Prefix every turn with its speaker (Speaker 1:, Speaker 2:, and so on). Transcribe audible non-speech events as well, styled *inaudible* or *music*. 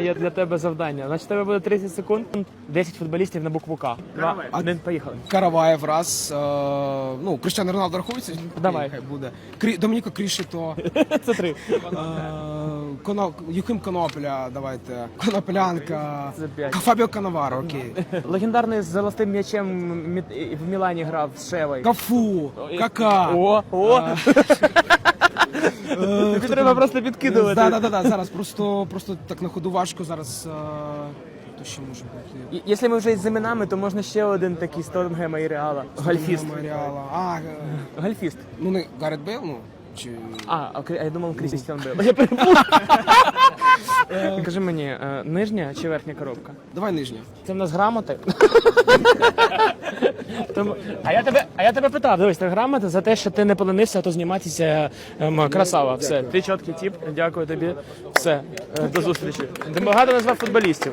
Speaker 1: мене є для тебе завдання. Значить, тебе буде 30 секунд, 10 футболістів на букву К. Два, один, поїхали.
Speaker 2: Караваєв раз. Е, ну, Криштиану Роналдо рахується?
Speaker 1: Давай.
Speaker 2: Хай буде. Крі, Домініко Крішито. *laughs*
Speaker 1: Це три.
Speaker 2: Е, Коно, Юхим Конопля, давайте. Коноплянка.
Speaker 1: Це п'ять.
Speaker 2: Фабіо Канаваро, окей.
Speaker 1: Легендарний з золотим м'ячем Мі- в Мілані грав з Шевою.
Speaker 2: Кафу, Кака.
Speaker 1: О, о! Тобі *laughs* треба просто підкидувати.
Speaker 2: Да, да, да, зараз просто, просто так на ходу важко зараз. е, То що може бути?
Speaker 1: І- Якщо ми вже з іменами, то можна ще один такий з Тоттенгема і Реала. Гольфіст.
Speaker 2: Реала. А, е,
Speaker 1: Гольфіст.
Speaker 2: ну не Гарет Бейл, ну. Чи...
Speaker 1: А, а Крі- а я думав Крістіан Бейл. Я перепутав. *laughs* Кажи мені, е, нижня чи верхня коробка?
Speaker 2: Давай нижня.
Speaker 1: Це в нас грамоти. *laughs* Тому- А я тебе, а я тебе питав, дивись, телеграма, грамоти за те, що ти не поленився, а то зніматися ем, красава. Все, ти чіткий тіп, Дякую тобі. Все, е, до зустрічі. Ти багато назвав футболістів.